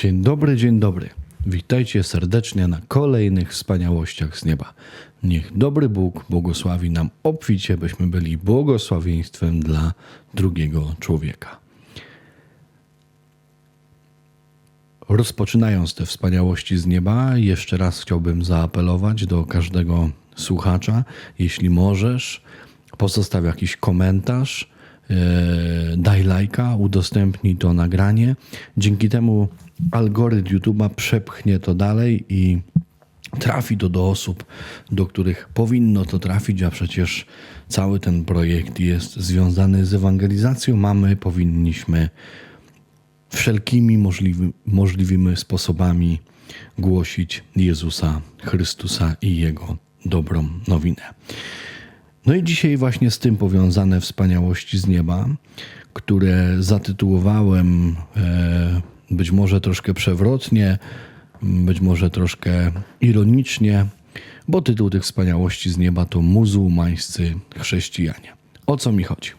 Dzień dobry, dzień dobry. Witajcie serdecznie na kolejnych wspaniałościach z nieba. Niech dobry Bóg błogosławi nam obficie, byśmy byli błogosławieństwem dla drugiego człowieka. Rozpoczynając te wspaniałości z nieba, jeszcze raz chciałbym zaapelować do każdego słuchacza, jeśli możesz, pozostaw jakiś komentarz, e, daj lajka, udostępnij to nagranie. Dzięki temu algorytm YouTube'a przepchnie to dalej i trafi to do osób, do których powinno to trafić, a przecież cały ten projekt jest związany z ewangelizacją, a my powinniśmy wszelkimi możliwy, możliwymi sposobami głosić Jezusa Chrystusa i Jego dobrą nowinę. No i dzisiaj właśnie z tym powiązane wspaniałości z nieba, które zatytułowałem e, być może troszkę przewrotnie, być może troszkę ironicznie, bo tytuł tych wspaniałości z nieba to muzułmańscy chrześcijanie. O co mi chodzi?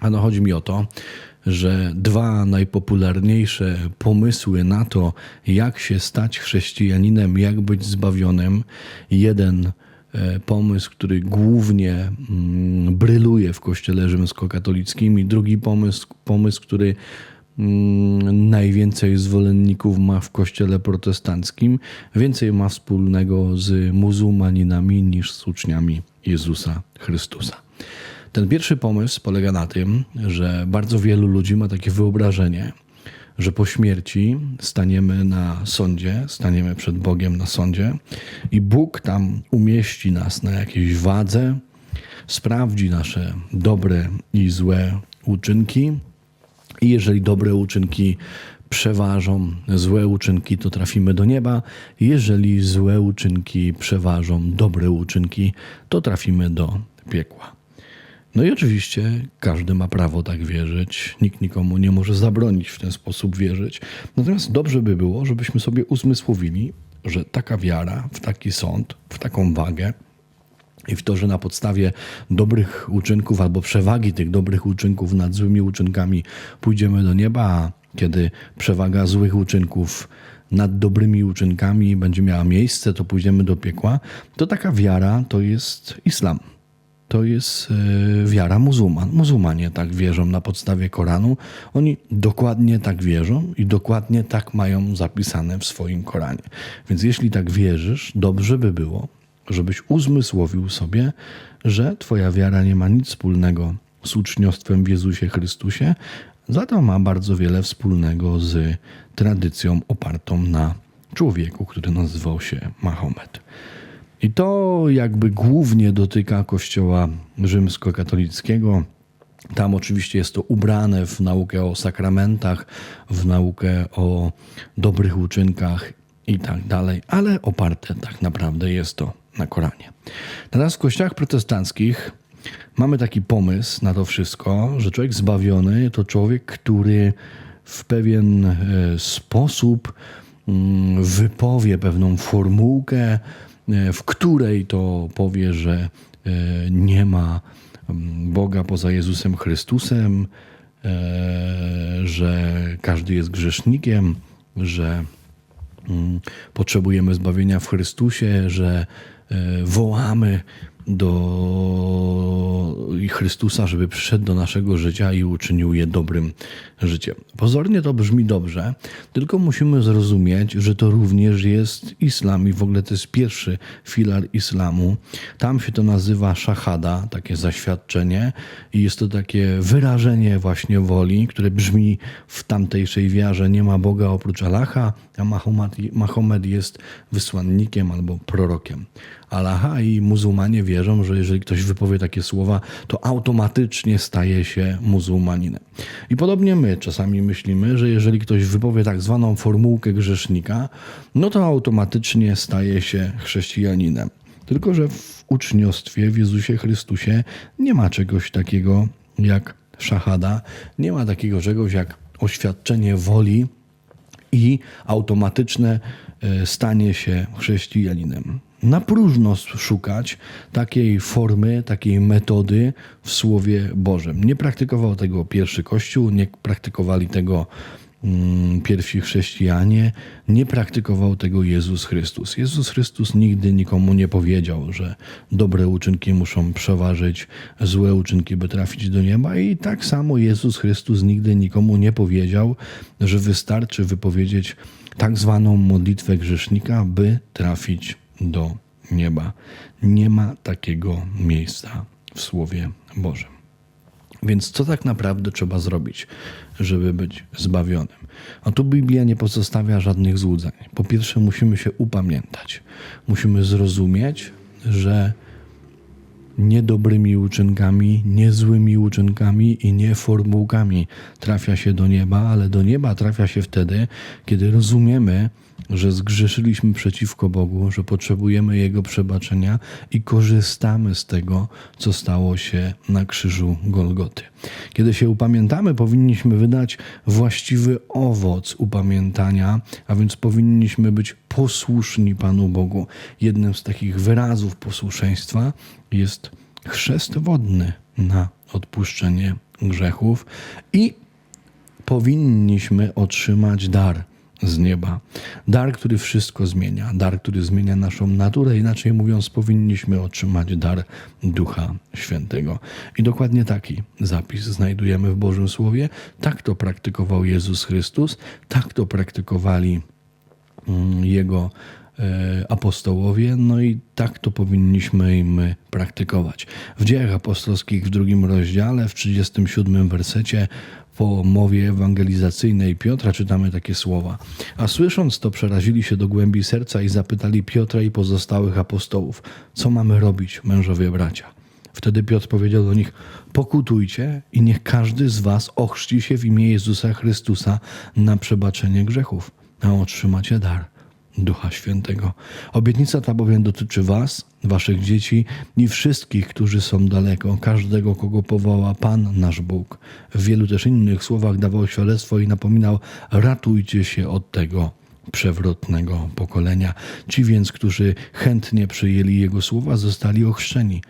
Ano chodzi mi o to, że dwa najpopularniejsze pomysły na to, jak się stać chrześcijaninem, jak być zbawionym, jeden e, pomysł, który głównie mm, bryluje w kościele rzymskokatolickim i drugi pomysł, pomysł który najwięcej zwolenników ma w kościele protestanckim, więcej ma wspólnego z muzułmaninami niż z uczniami Jezusa Chrystusa. Ten pierwszy pomysł polega na tym, że bardzo wielu ludzi ma takie wyobrażenie, że po śmierci staniemy na sądzie, staniemy przed Bogiem na sądzie i Bóg tam umieści nas na jakiejś wadze, sprawdzi nasze dobre i złe uczynki i jeżeli dobre uczynki przeważą złe uczynki, to trafimy do nieba. Jeżeli złe uczynki przeważą dobre uczynki, to trafimy do piekła. No i oczywiście każdy ma prawo tak wierzyć, nikt nikomu nie może zabronić w ten sposób wierzyć. Natomiast dobrze by było, żebyśmy sobie uzmysłowili, że taka wiara w taki sąd, w taką wagę i w to, że na podstawie dobrych uczynków albo przewagi tych dobrych uczynków nad złymi uczynkami pójdziemy do nieba, a kiedy przewaga złych uczynków nad dobrymi uczynkami będzie miała miejsce, to pójdziemy do piekła, to taka wiara to jest islam to jest e, wiara muzułman. Muzułmanie tak wierzą na podstawie Koranu. Oni dokładnie tak wierzą i dokładnie tak mają zapisane w swoim Koranie. Więc jeśli tak wierzysz, dobrze by było, żebyś uzmysłowił sobie, że Twoja wiara nie ma nic wspólnego z uczniostwem w Jezusie Chrystusie, za to ma bardzo wiele wspólnego z tradycją opartą na człowieku, który nazywał się Mahomet. I to jakby głównie dotyka Kościoła rzymskokatolickiego. Tam oczywiście jest to ubrane w naukę o sakramentach, w naukę o dobrych uczynkach i tak dalej, ale oparte tak naprawdę jest to na Koranie. Teraz w kościołach protestanckich mamy taki pomysł na to wszystko, że człowiek zbawiony to człowiek, który w pewien e, sposób mm, wypowie pewną formułkę, E, w której to powie, że e, nie ma mm, Boga poza Jezusem Chrystusem, że każdy jest grzesznikiem, że potrzebujemy zbawienia w Chrystusie, że wołamy do Chrystusa, żeby przyszedł do naszego życia i uczynił je dobrym życiem. Pozornie to brzmi dobrze, tylko musimy zrozumieć, że to również jest islam i w ogóle to jest pierwszy filar islamu. Tam się to nazywa szachada, takie zaświadczenie i jest to takie wyrażenie właśnie woli, które brzmi w tamtejszej wiarze nie ma Boga oprócz Allaha, a Mahomet jest wysłannikiem albo prorokiem. Allaha i muzułmanie wierzą, że jeżeli ktoś wypowie takie słowa, to automatycznie staje się muzułmaninem. I podobnie my czasami myślimy, że jeżeli ktoś wypowie tak zwaną formułkę grzesznika, no to automatycznie staje się chrześcijaninem. Tylko, że w uczniostwie w Jezusie Chrystusie nie ma czegoś takiego jak szachada, nie ma takiego czegoś jak oświadczenie woli i automatyczne e, stanie się chrześcijaninem na próżno szukać takiej formy, takiej metody w Słowie Bożym. Nie praktykował tego pierwszy Kościół, nie praktykowali tego mm, pierwsi chrześcijanie, nie praktykował tego Jezus Chrystus. Jezus Chrystus nigdy nikomu nie powiedział, że dobre uczynki muszą przeważyć złe uczynki, by trafić do nieba, i tak samo Jezus Chrystus nigdy nikomu nie powiedział, że wystarczy wypowiedzieć tak zwaną modlitwę grzesznika, by trafić do nieba. Nie ma takiego miejsca w Słowie Bożym. Więc co tak naprawdę trzeba zrobić, żeby być zbawionym? A tu Biblia nie pozostawia żadnych złudzeń. Po pierwsze, musimy się upamiętać. Musimy zrozumieć, że nie dobrymi uczynkami, nie złymi uczynkami i nie formułkami trafia się do nieba, ale do nieba trafia się wtedy, kiedy rozumiemy, że zgrzeszyliśmy przeciwko Bogu, że potrzebujemy Jego przebaczenia i korzystamy z tego, co stało się na krzyżu Golgoty. Kiedy się upamiętamy, powinniśmy wydać właściwy owoc upamiętania, a więc powinniśmy być posłuszni Panu Bogu. Jednym z takich wyrazów posłuszeństwa jest chrzest wodny na odpuszczenie grzechów i powinniśmy otrzymać dar z nieba. Dar, który wszystko zmienia, dar, który zmienia naszą naturę. Inaczej mówiąc, powinniśmy otrzymać dar Ducha Świętego. I dokładnie taki zapis znajdujemy w Bożym Słowie. Tak to praktykował Jezus Chrystus, tak to praktykowali mm, Jego apostołowie, no i tak to powinniśmy i my praktykować. W dziejach apostolskich w drugim rozdziale, w 37 wersecie po mowie ewangelizacyjnej Piotra czytamy takie słowa. A słysząc to, przerazili się do głębi serca i zapytali Piotra i pozostałych apostołów, co mamy robić, mężowie bracia. Wtedy Piotr powiedział do nich: Pokutujcie i niech każdy z was ochrzci się w imię Jezusa Chrystusa na przebaczenie grzechów, a otrzymacie dar Ducha Świętego. Obietnica ta bowiem dotyczy Was, Waszych dzieci i wszystkich, którzy są daleko, każdego, kogo powoła Pan nasz Bóg. W wielu też innych słowach dawał świadectwo i napominał: ratujcie się od tego przewrotnego pokolenia. Ci więc, którzy chętnie przyjęli Jego słowa, zostali ochrzczeni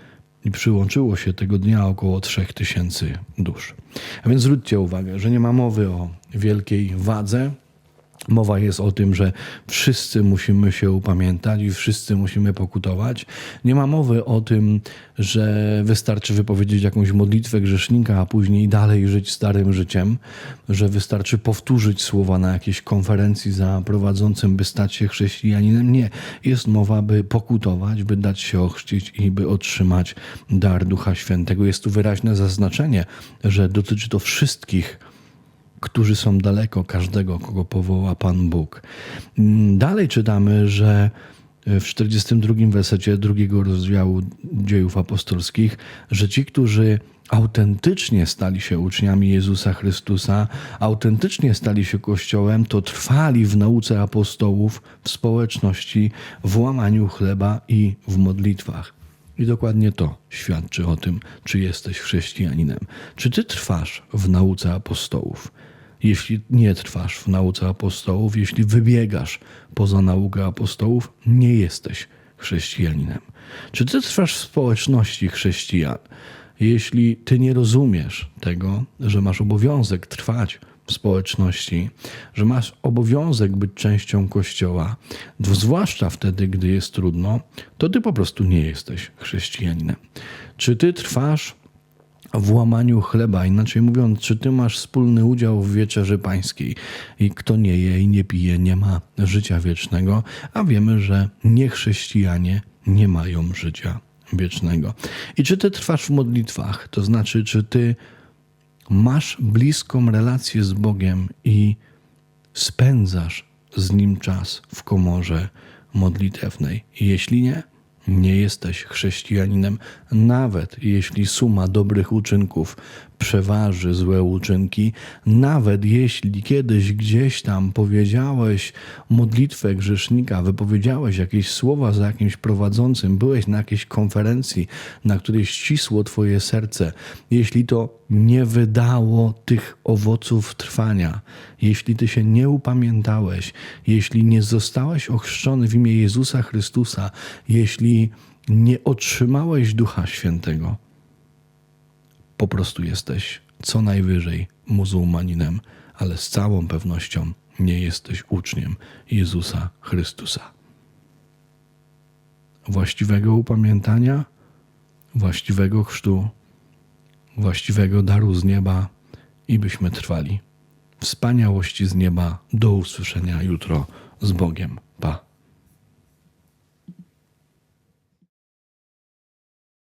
i przyłączyło się tego dnia około 3000 dusz. A więc zwróćcie uwagę, że nie ma mowy o wielkiej wadze, Mowa jest o tym, że wszyscy musimy się upamiętać i wszyscy musimy pokutować. Nie ma mowy o tym, że wystarczy wypowiedzieć jakąś modlitwę grzesznika, a później dalej żyć starym życiem, że wystarczy powtórzyć słowa na jakiejś konferencji za prowadzącym, by stać się chrześcijaninem. Nie. Jest mowa, by pokutować, by dać się ochrzcić i by otrzymać dar Ducha Świętego. Jest tu wyraźne zaznaczenie, że dotyczy to wszystkich którzy są daleko każdego, kogo powoła Pan Bóg. Mm, dalej czytamy, że w 42 wersecie drugiego rozdziału dziejów apostolskich, że ci, którzy autentycznie stali się uczniami Jezusa Chrystusa, autentycznie stali się Kościołem, to trwali w nauce apostołów, w społeczności, w łamaniu chleba i w modlitwach. I dokładnie to świadczy o tym, czy jesteś chrześcijaninem. Czy ty trwasz w nauce apostołów? Jeśli nie trwasz w nauce apostołów, jeśli wybiegasz poza naukę apostołów, nie jesteś chrześcijaninem. Czy ty trwasz w społeczności chrześcijan? Jeśli ty nie rozumiesz tego, że masz obowiązek trwać w społeczności, że masz obowiązek być częścią Kościoła, zwłaszcza wtedy, gdy jest trudno, to ty po prostu nie jesteś chrześcijaninem. Czy ty trwasz w łamaniu chleba. Inaczej mówiąc, czy ty masz wspólny udział w wieczerzy pańskiej i kto nie je i nie pije, nie ma życia wiecznego, a wiemy, że niechrześcijanie nie mają życia wiecznego. I czy ty trwasz w modlitwach, to znaczy, czy ty masz bliską relację z Bogiem i spędzasz z Nim czas w komorze modlitewnej. Jeśli nie, nie jesteś chrześcijaninem, nawet jeśli suma dobrych uczynków przeważy złe uczynki, nawet jeśli kiedyś gdzieś tam powiedziałeś modlitwę grzesznika, wypowiedziałeś jakieś słowa za jakimś prowadzącym, byłeś na jakiejś konferencji, na której ścisło Twoje serce, jeśli to nie wydało tych owoców trwania, jeśli Ty się nie upamiętałeś, jeśli nie zostałeś ochrzczony w imię Jezusa Chrystusa, jeśli nie otrzymałeś Ducha Świętego, po prostu jesteś co najwyżej muzułmaninem, ale z całą pewnością nie jesteś uczniem Jezusa Chrystusa. Właściwego upamiętania, właściwego chrztu, właściwego daru z nieba i byśmy trwali. Wspaniałości z nieba. Do usłyszenia jutro z Bogiem.